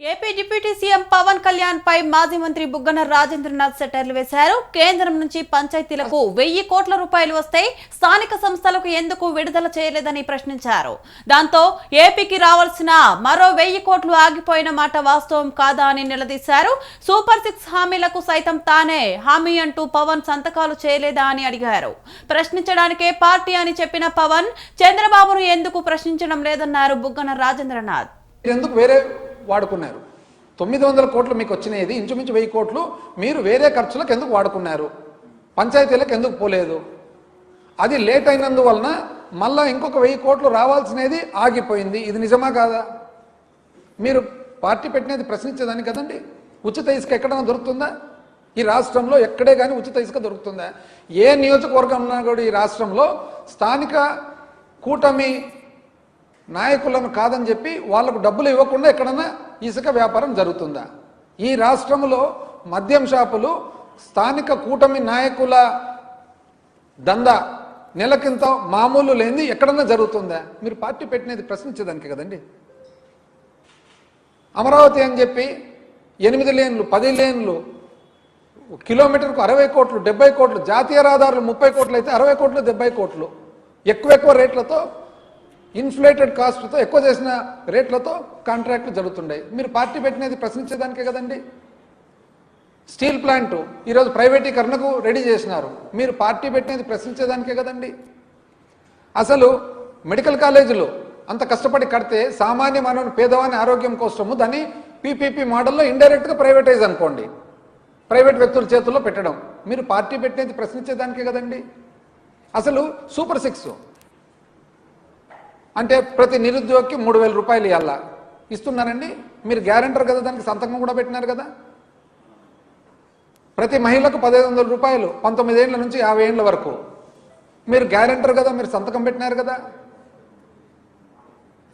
AP deputy CM Pawan Kalyan పై మాజీ మంత్రి బుగ్గన రాజేంద్రనాథ్ సెటర్లు వేశారు. కేంద్రం నుంచి పంచాయతీలకు వెయ్యి కోట్ల రూపాయలు వస్తే స్థానిక సంస్థలకు ఎందుకు విడుదల చేయలేదని ప్రశ్నించారు. దాంతో ఏపీకి రావాల్సిన మరో వెయ్యి కోట్లు ఆగిపోయిన మాట వాస్తవం కాదా అని నిలదీశారు. సూపర్ సిక్స్ హామీలకు సైతం తానే హామీ అంటూ పవన్ సంతకాలు చేయలేదా అని అడిగారు. ప్రశ్నించడానికే పార్టీ అని చెప్పిన పవన్ చంద్రబాబును ఎందుకు ప్రశ్నించడం లేదన్నారు బుగ్గన రాజేంద్రనాథ్. ఎందుకు వేరే వాడుకున్నారు. తొమ్మిది వందల కోట్లు మీకు వచ్చినది ఇంచుమించు వెయ్యి కోట్లు మీరు వేరే ఖర్చులకు ఎందుకు వాడుకున్నారు? పంచాయతీలకు ఎందుకు పోలేదు? అది లేట్ అయినందువలన మళ్ళా ఇంకొక వెయ్యి కోట్లు రావాల్సినది ఆగిపోయింది. ఇది నిజమా కాదా? మీరు పార్టీ పెట్టినది ప్రశ్నించేదాన్ని కదండి. ఉచిత ఇసుక ఎక్కడైనా దొరుకుతుందా? ఈ రాష్ట్రంలో ఎక్కడే కానీ ఉచిత ఇసుక దొరుకుతుందా? ఏ నియోజకవర్గం ఉన్నా కూడా ఈ రాష్ట్రంలో స్థానిక కూటమి నాయకులను కాదని చెప్పి వాళ్ళకు డబ్బులు ఇవ్వకుండా ఎక్కడన్నా ఇసుక వ్యాపారం జరుగుతుందా? ఈ రాష్ట్రంలో మద్యం షాపులు స్థానిక కూటమి నాయకుల దందా నెలకింత మామూలు లేనిది ఎక్కడన్నా జరుగుతుందా? మీరు పార్టీ పెట్టినది ప్రశ్నించేదానికి కదండి. అమరావతి అని చెప్పి ఎనిమిది లేన్లు పది లేన్లు కిలోమీటర్కు అరవై కోట్లు డెబ్బై కోట్లు జాతీయ రహదారులు ముప్పై కోట్లు అయితే అరవై కోట్లు డెబ్బై కోట్లు. ఎక్కువ ఎక్కువ రేట్లతో ఇన్ఫ్లేటెడ్ కాస్ట్తో ఎక్కువ చేసిన రేట్లతో కాంట్రాక్ట్లు జరుగుతుండే మీరు పార్టీ పెట్టినది ప్రశ్నించేదానికే కదండి? స్టీల్ ప్లాంట్ ఈరోజు ప్రైవేటీకరణకు రెడీ చేసినారు. మీరు పార్టీ పెట్టినది ప్రశ్నించేదానికే కదండి? అసలు మెడికల్ కాలేజీలు అంత కష్టపడి కడితే సామాన్య మానవుని పేదవాని ఆరోగ్యం కోసము దాన్ని పీపీపీ మోడల్లో ఇండైరెక్ట్గా ప్రైవేటైజ్ అనుకోండి. ప్రైవేట్ వ్యక్తుల చేతుల్లో పెట్టడం. మీరు పార్టీ పెట్టినది ప్రశ్నించేదానికే కదండి? అసలు సూపర్ సిక్స్ అంటే ప్రతి నిరుద్యోగికి మూడు వేల రూపాయలు ఇవ్వాలా ఇస్తున్నారండి. మీరు గ్యారంటర్ కదా దానికి సంతకం కూడా పెట్టినారు కదా. ప్రతి మహిళకు పదిహేను వందల రూపాయలు పంతొమ్మిది ఏళ్ళ నుంచి యాభై ఏళ్ళ వరకు. మీరు గ్యారంటర్ కదా మీరు సంతకం పెట్టినారు కదా.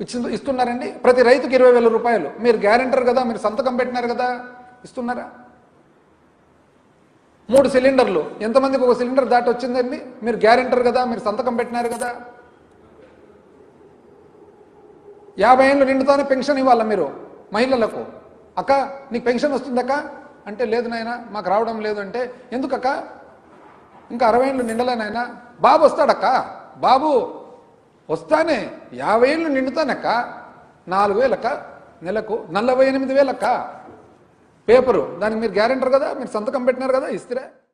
ఇచ్చి ఇస్తున్నారండి. ప్రతి రైతుకి ఇరవై వేల రూపాయలు. మీరు గ్యారంటర్ కదా మీరు సంతకం పెట్టినారు కదా. ఇస్తున్నారా? మూడు సిలిండర్లు. ఎంతమందికి ఒక సిలిండర్ దాటి వచ్చిందండి మీరు గ్యారంటర్ కదా మీరు సంతకం పెట్టినారు కదా. యాభై ఏళ్ళు నిండుతానే పెన్షన్ ఇవ్వాలా మీరు మహిళలకు? అక్క నీకు పెన్షన్ వస్తుందక్క? అంటే లేదు నాయన మాకు రావడం లేదు అంటే ఎందుకక్క? ఇంకా అరవై ఏళ్ళు నిండలే నాయన. బాబు వస్తాడక్క? బాబు వస్తానే. యాభై ఏళ్ళు నిండుతానక్క. నాలుగు వేలక్క. నెలకు నలభై ఎనిమిది వేలక్క. పేపరు దానికి మీరు గ్యారెంటర్ కదా మీరు సంతకం పెట్టినారు కదా ఇస్తారా.